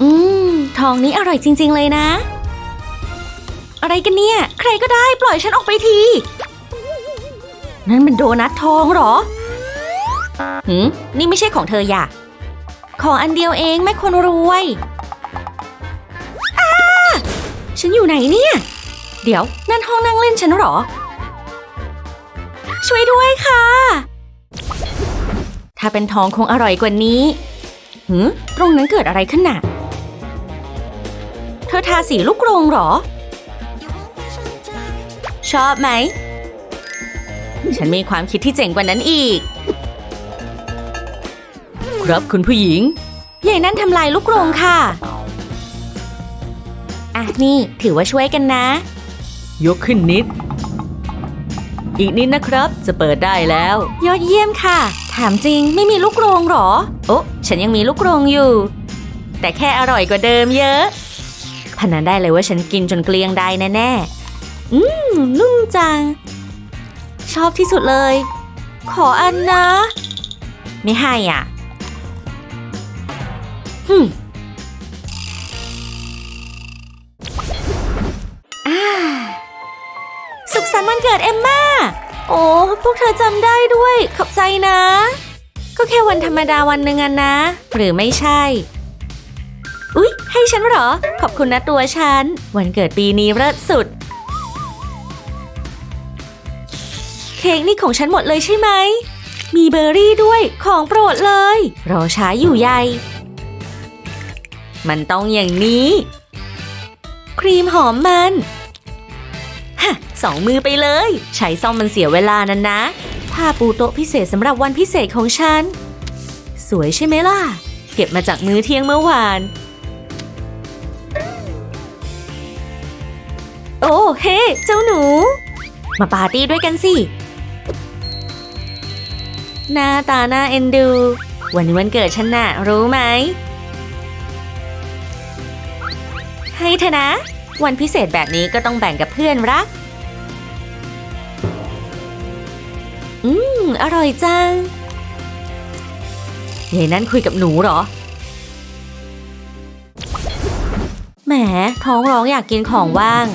อืม ทองนี้อร่อยจริง ๆ เลยนะ อะไรกันเนี่ย ใครก็ได้ปล่อยฉันออกไปที นั่นมันโดนัททองเหรอหืมนี่ไม่ใช่ของเธออย่าของอันเดียวเองแม่คนรวยอาฉันอยู่ไหนเนี่ย เดี๋ยว นั่นห้องนั่งเล่นฉันเหรอ ช่วยด้วยค่ะ ถ้าเป็นทองคงอร่อยกว่านี้ หืมตรงนั้นเกิดอะไรขึ้นน่ะ เธอทาสีลูกกรงเหรอ ชอบไหม ฉันมีความคิดที่เจ๋งกว่านั้นอีก ครับคุณผู้หญิงยายนั่นทำลายลูกกรงค่ะ อะนี่ถือว่าช่วยกันนะ ยกขึ้นนิด อีกนิดนะครับ จะเปิดได้แล้ว ยอดเยี่ยมค่ะ ถามจริงไม่มีลูกกรงเหรอ โอ้ฉันยังมีลูกกรงอยู่ แต่แค่อร่อยกว่าเดิมเยอะพนันได้เลยว่าฉันกินจนเกลี้ยงได้แน่ๆอืมนุ่มจัง ชอบที่สุดเลย ขออันนะ ไม่ให้อะฮึ วันเกิดเอมมาโอ้พวกเธอจำได้ด้วย ขอบใจนะ ก็แค่วันธรรมดาวันหนึ่งอะนะ หรือไม่ใช่ อุ๊ย ให้ฉันเหรอ ขอบคุณนะตัวฉัน วันเกิดปีนี้เลิศสุด เค้กนี่ของฉันหมดเลยใช่ไหม มีเบอร์รี่ด้วยของโปรดเลย รอช้าอยู่ใยมันต้องอย่างนี้ ครีมหอมมัน สองมือไปเลย ใช้ซ่อมมันเสียเวลานั้นนะผ้าปูโต๊ะพิเศษสำหรับวันพิเศษของฉัน สวยใช่ไหมล่ะ เก็บมาจากมื้อเที่ยงเมื่อวาน โอ้เฮ้ เจ้าหนู มาปาร์ตี้ด้วยกันสิ หน้าตาหน้าเอ็นดู วันนี้วันเกิดฉันน่ะ รู้ไหม ให้เธอนะ วันพิเศษแบบนี้ก็ต้องแบ่งกับเพื่อนรัก อืม อร่อยจังยายนั่นคุยกับหนูเหรอ แหม ท้องร้องอยากกินของว่าง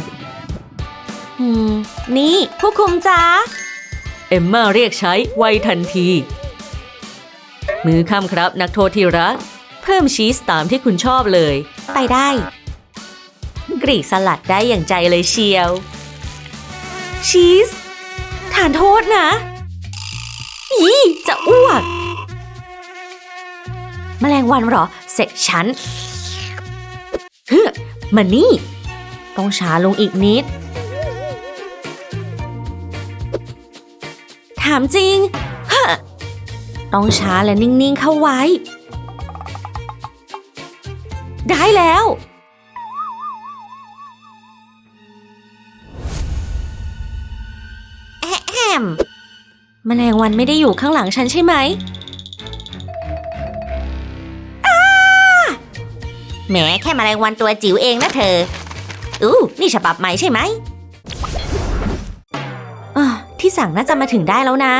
อืม นี่ ผู้คุมจ้า เอมมาเรียกใช้ไวทันที มือค่ำครับนักโทษที่รัก เพิ่มชีสตามที่คุณชอบเลย ไปได้ กรีกสลัดได้อย่างใจเลยเชียว ชีสทานโทษนะ อีจะอ้วก แมลงวันหรอ เสร็จฉันเฮ้อมานี่ ต้องช้าลงอีกนิด ถามจริงฮะต้องช้าและนิ่ง ๆ เข้าไว้ ได้แล้ว แมลงวันไม่ได้อยู่ข้างหลังฉันใช่ไหมอ้าแหมแค่แมลงวันตัวจิ๋วเองนะเธอ อู้นี่ฉบับใหม่ใช่ไหมอะที่สั่งน่าจะมาถึงได้แล้วนะ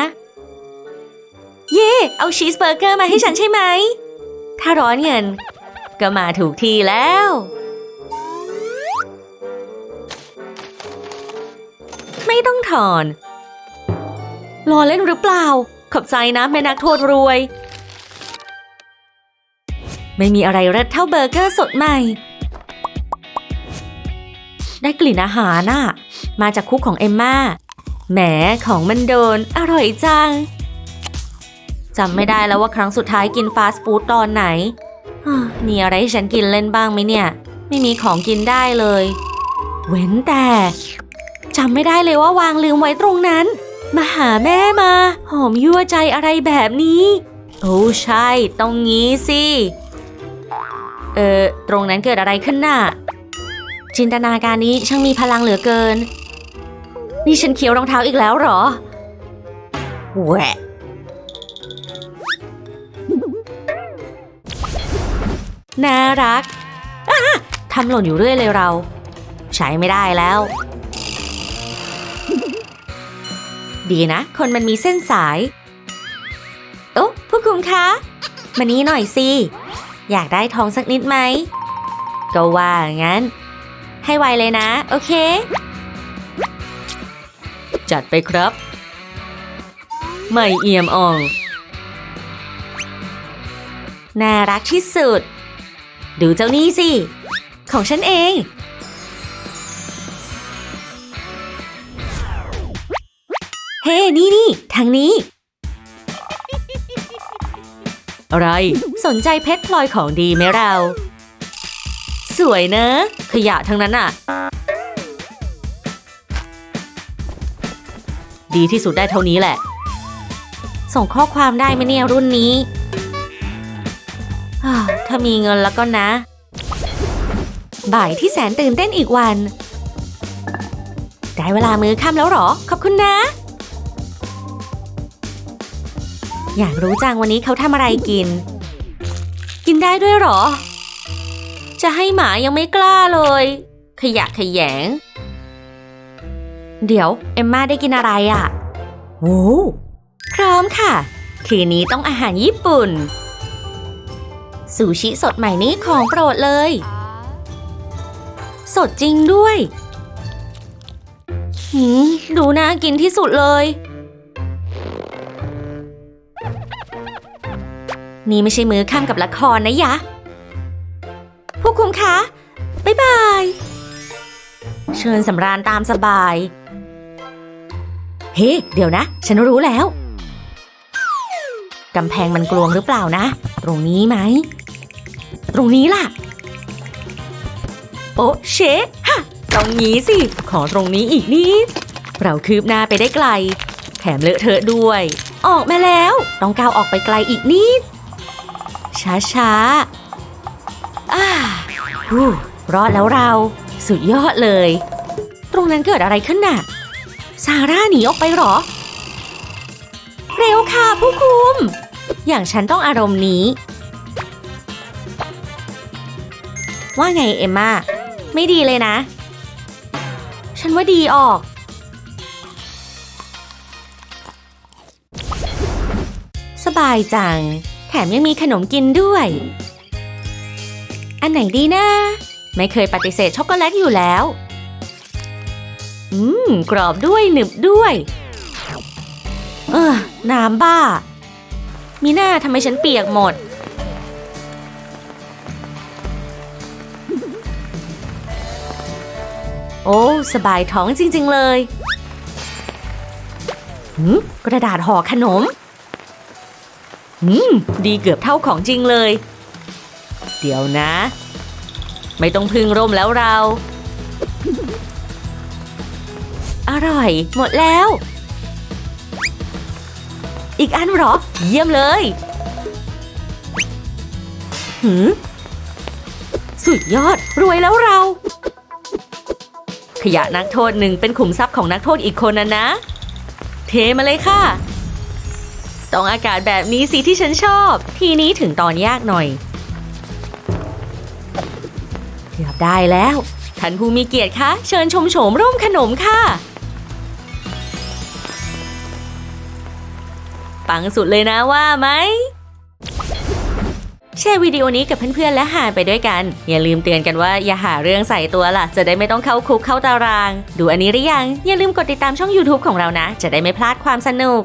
เย่เอาชีสเบอร์เกอร์มาให้ฉันใช่ไหม ถ้าร้อนเงิน ก็มาถูกที่แล้ว ไม่ต้องถอน รอเล่นหรือเปล่า ขอบใจนะแม่นักโทษรวย ไม่มีอะไรเลิศเท่าเบอร์เกอร์สดใหม่ ได้กลิ่นอาหารน่ะ มาจากคุกของเอมมาแหมของมันโดน อร่อยจังจำไม่ได้แล้วว่าครั้งสุดท้ายกินฟาสต์ฟู้ดตอนไหนอะมีอะไรให้ฉันกินเล่นบ้างไหมเนี่ย ไม่มีของกินได้เลย เว้นแต่จำไม่ได้เลยว่าวางลืมไว้ตรงนั้น มาหาแม่มา หอมยั่วใจอะไรแบบนี้ โอ้ใช่ต้องงี้สิ เออตรงนั้นเกิดอะไรขึ้นน่ะ จินตนาการนี้ช่างมีพลังเหลือเกิน นี่ฉันเคี้ยวรองเท้าอีกแล้วหรอแหวะน่ารักทำหล่นอยู่เรื่อยเลยเรา ใช้ไม่ได้แล้ว ดีนะ คนมันมีเส้นสาย โอ้ผู้คุมคะ มานี้หน่อยสิ อยากได้ทองสักนิดไหม ก็ว่างั้น ให้ไวเลยนะ โอเค จัดไปครับ ไม่เอี่ยมอ่อง น่ารักที่สุด ดูเจ้านี่สิ ของฉันเอง เฮ้ นี่นี่ทางนี้ อะไร สนใจเพชรพลอยของดีไหมเรา สวยเนอะ ขยะทั้งนั้นอะดีที่สุดได้เท่านี้แหละ ส่งข้อความได้ไหมเนี่ยรุ่นนี้ ถ้ามีเงินแล้วก็นะ บ่ายที่แสนตื่นเต้นอีกวัน ได้เวลามือค่ำแล้วหรอ ขอบคุณนะ อยากรู้จังวันนี้เขาทำอะไรกิน กินได้ด้วยเหรอ จะให้หมายังไม่กล้าเลย ขยะขยง เดี๋ยว เอมมาได้กินอะไรอะ่ะโอ้พร้อมค่ะ คืนนี้ต้องอาหารญี่ปุ่น ซูชิสดใหม่นี้ของโปรดเลย สดจริงด้วย หืม ดูน่ากินที่สุดเลย นี่ไม่ใช่มือข้ามกับละครนะยะ ผู้คุมคะ บ๊ายบาย เชิญสำราญตามสบาย เฮ้ เดี๋ยวนะ ฉันรู้แล้ว กำแพงมันกลวงหรือเปล่านะ ตรงนี้ไหม ตรงนี้ล่ะ โอ้เชฮะตรงนี้สิ ขอตรงนี้อีกนิด เราคืบหน้าไปได้ไกล แถมเลอะเทอะด้วย ออกมาแล้ว ต้องก้าวออกไปไกลอีกนิด ช้าๆอ่าฮู้รอดแล้วเรา สุดยอดเลย ตรงนั้นเกิดอะไรขึ้นน่ะ ซาร่าหนีออกไปหรอ เร็วค่ะผู้คุม อย่างฉันต้องอารมณ์นี้ ว่าไงเอมมาไม่ดีเลยนะ ฉันว่าดีออก สบายจัง แถมยังมีขนมกินด้วย อันไหนดีนะ ไม่เคยปฏิเสธช็อกโกแลตอยู่แล้ว อืม กรอบด้วยหนึบด้วย เออน้ำบ้า มีหน้าทำไมฉันเปียกหมด โอ้ สบายท้องจริง ๆ เลยหืมกระดาษห่อขนม อืม ดีเกือบเท่าของจริงเลย เดี๋ยวนะ ไม่ต้องพึ่งร่มแล้วเรา อร่อย หมดแล้ว อีกอันหรอ เยี่ยมเลย หืมสุดยอด รวยแล้วเรา ขยะนักโทษหนึ่งเป็นขุมทรัพย์ของนักโทษอีกคนนะนะ เทมาเลยค่ะ ต้องอากาศแบบนี้สิที่ฉันชอบ ทีนี้ถึงตอนยากหน่อย เกือบได้แล้ว ท่านผู้มีเกียรติคะ เชิญชมโฉมร่วมขนมค่ะ ปังสุดเลยนะว่าไหมแชร์วิดีโอนี้กับเพื่อนๆ และหาไปด้วยกัน อย่าลืมเตือนกันว่าอย่าหาเรื่องใส่ตัวล่ะ จะได้ไม่ต้องเข้าคุกเข้าตาราง ดูอันนี้หรือยัง อย่าลืมกดติดตามช่อง YouTube ของเรานะ จะได้ไม่พลาดความสนุก